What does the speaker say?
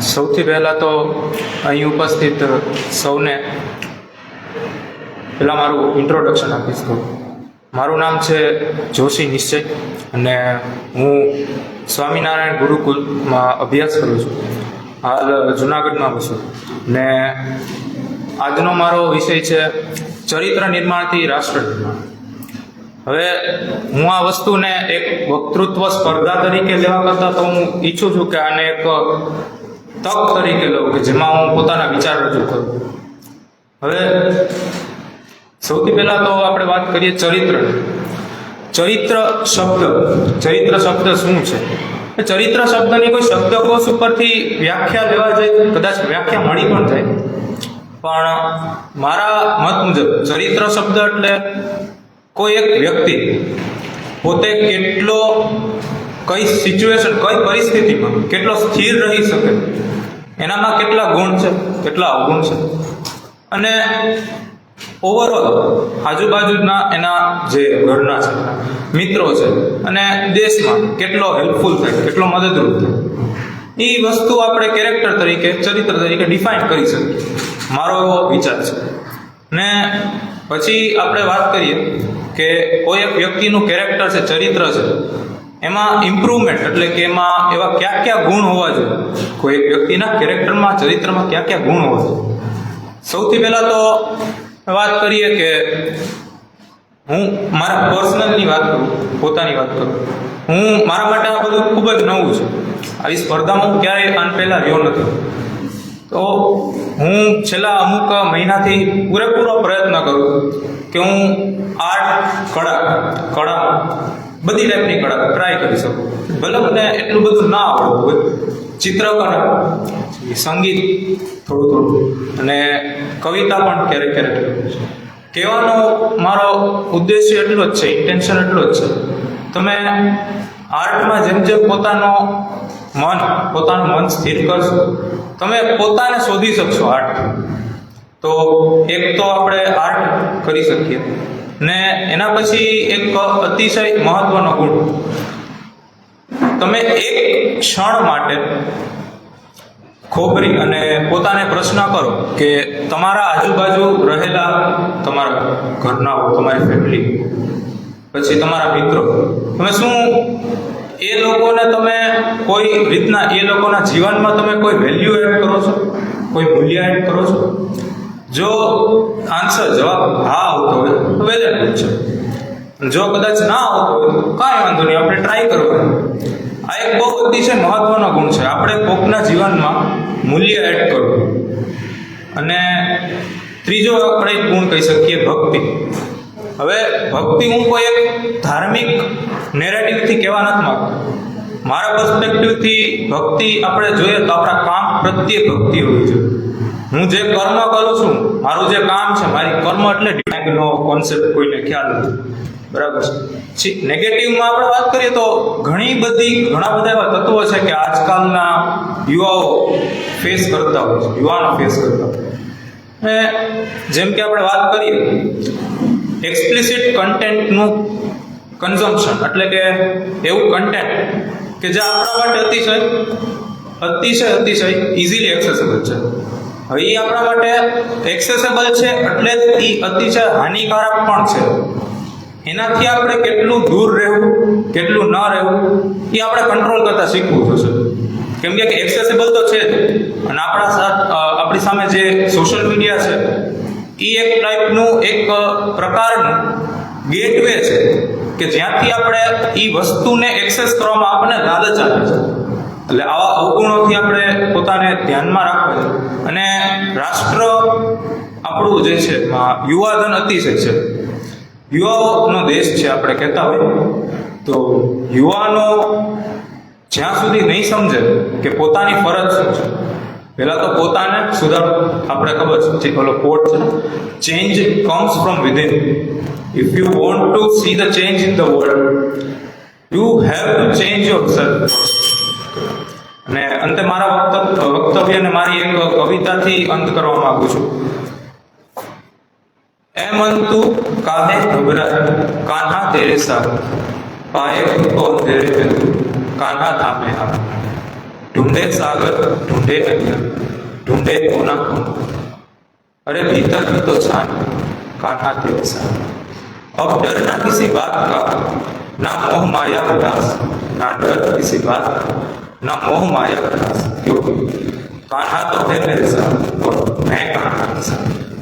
સૌથી પહેલાં તો અહીં ઉપસ્થિત સૌને પહેલાં મારું ઇન્ટ્રોડક્શન આપીશ તો. મારું નામ છે જોશી નિશ્ચય અને હું સ્વામિનારાયણ ગુરુકુલમાં અભ્યાસ કરું છું. હાલ જુનાગઢમાં છું. ને આજનો મારો વિષય છે ચરિત્ર નિર્માણથી રાષ્ટ્ર નિર્માણ. હવે હું આ વસ્તુને એક વક્તૃત્વ સ્પર્ધા તરીકે લેવા કરતાં તો હું ઈચ્છું છું કે આને એક તક તરીકે લઉં કે જેમાં હું પોતાના વિચાર રજૂ કરું. હવે સૌથી પહેલાં તો આપણે વાત કરીએ ચરિત્રની ચરિત્ર શબ્દ. ચરિત્ર શબ્દ શું છે? ચરિત્ર શબ્દની કોઈ શબ્દકોશ ઉપરથી વ્યાખ્યા લેવા જાય કદાચ વ્યાખ્યા મળી પણ જાય. પણ મારા મત મુજબ ચરિત્ર શબ્દ એટલે કોઈ એક વ્યક્તિ પોતે કેટલો, કઈ સિચ્યુએશન કઈ પરિસ્થિતિમાં કેટલો સ્થિર રહી શકે? એનામાં કેટલા ગુણ છે, કેટલા અવગુણ છે? અને ઓવરઓલ આજુબાજુના એના જે ઘરના છે, મિત્રો છે, અને દેશમાં કેટલો હેલ્પફુલ થાય, કેટલો મદદરૂપ થાય, એ વસ્તુ આપણે કેરેક્ટર તરીકે, ચરિત્ર તરીકે ડિફાઇન કરી શકીએ. મારો એવો વિચાર છે. ને પછી આપણે વાત કરીએ કે કોઈ એક વ્યક્તિનું કેરેક્ટર છે, ચરિત્ર છે, એમાં ઇમ્પ્રુવમેન્ટ એટલે કે એમાં એવા કયા કયા ગુણ હોવા જોઈએ? કોઈ એક વ્યક્તિના કેરેક્ટરમાં ચરિત્રમાં કયા કયા ગુણ હોવા જોઈએ? સૌથી પહેલાં તો વાત કરીએ કે હું મારા પર્સનલની વાત કરું, પોતાની વાત કરું. હું મારા માટે આ બધું ખૂબ જ નવું છે. આવી સ્પર્ધામાં હું ક્યારેય આન પહેલાં રહ્યો નથી. તો હું છેલ્લા અમુક મહિનાથી પૂરેપૂરો પ્રયત્ન કરું કે હું આર્ટ, કળા કળા, બધી ટાઈપની કળા ટ્રાય કરી શકું. ભલે મને એટલું બધું ના આવડતું હોય ચિત્રકળા સંગીત થોડું થોડું, અને કવિતા પણ ક્યારેક ક્યારેક કહેવાનો મારો ઉદ્દેશ્ય એટલો જ છે ઇન્ટેન્શન એટલો જ છે. તમે આર્ટમાં જેમ જેમ પોતાનો મન, પોતાનું મન સ્થિર કરશો. તમે પોતાને શોધી શકશો આર્ટ. તો એક તો આપણે આર્ટ કરી શકીએ. ને એના પછી એક અતિશય મહત્વનો ગુણ. તમે એક ક્ષણ માટે ખોબરી અને પોતાને પ્રશ્ન કરો કે તમારા આજુબાજુ રહેલા તમારા ઘરના તમારી ફેમિલી પછી તમારા મિત્રો. તમે શું એ લોકોને તમે કોઈ રીતના, એ લોકોના જીવનમાં તમે કોઈ વેલ્યુ એડ કરો છો? કોઈ મૂલ્ય એડ કરો છો? જો આન્સર જવાબ હા આવતો હોય, તો વેલ છે. જો કદાચ ના આવતો હોય, તો કાંઈ વાંધો નહીં, આપણે ટ્રાય કરવાનું. આ એક બહુ અતિશય મહત્વનો ગુણ છે. આપણે કોકના જીવનમાં મૂલ્ય એડ કરવું. અને ત્રીજો આપણે ગુણ કહી શકીએ ભક્તિ. હવે ભક્તિ હું કોઈ એક ધાર્મિક નેરેટિવથી કહેવા નથી માંગતો. મારા પર્સપેક્ટિવથી ભક્તિ આપણે જોઈએ તો આપણા કામ પ્રત્યે ભક્તિ હોવી જોઈએ હું જે કર્મ કરું છું, મારું જે કામ છે, મારી કર્મ એટલે ડિઝાઇનનો કોન્સેપ્ટ કોઈને ખ્યાલ નથી. બરાબર છે? નેગેટિવમાં આપણે વાત કરીએ તો ઘણી બધી, ઘણા બધા એવા તત્વો છે કે આજકાલના યુવાઓ ફેસ કરતા હોય છે, યુવાનો ફેસ કરતા હોય જેમ કે આપણે વાત કરીએ એક્સપ્લિસિટ કન્ટેન્ટનું કન્ઝમ્પશન એટલે કે એવું કન્ટેન્ટ કે જે આપણા માટે અતિશય અતિશય અતિશય ઇઝીલી એક્સેસેબલ છે. હવે એ આપણા માટે એક્સેસેબલ છે, એટલે એ અતિશય હાનિકારક પણ છે. એનાથી આપણે કેટલું દૂર રહેવું, કેટલું ન રહેવું એ આપણે કંટ્રોલ કરતા શીખવું જોશે કેમ કે એક્સેસેબલ તો છે જ. અને આપણા આપણી સામે જે સોશિયલ મીડિયા છે એ એક ટાઈપનું એક પ્રકારનું ગેટવે છે કે જ્યાંથી આપણે એ વસ્તુને એક્સેસ કરવામાં આપણને લાલચ આવે છે. એટલે આવા અવગુણોથી આપણે પોતાને ધ્યાનમાં રાખવું અને રાષ્ટ્ર આપણું જે છે યુવાધન અતિશય છે. યુવાઓનો દેશ છે, આપણે કહેતા હોય. તો યુવાનો જ્યાં સુધી નહીં સમજે કે પોતાની ફરજ શું છે પહેલા તો પોતાને સુધાર. આપણે ખબર છે પેલો કોટ છે change comes from within if you want to see the change in the world you have to change yourself અને અંતે મારા વક્તવ્યને મારી એક કવિતાથી અંત કરવા માંગુ છું. એમ અંતુ કાહે ઘબરા કાન્હા તેરે સાથ પાયે તો તેરે કાન્હા થામે આ ढूंढे सागर, ढूंढे नदिया ढूंढे कोना अरे भीतर भी तो जान कान्हा साथ अब डरना किसी बात का, ना मोह माया दास ना डर किसी बात का, ना मोह माया दास क्योंकि कान्हा तो है मेरे साथ, और मैं कान्हा के साथ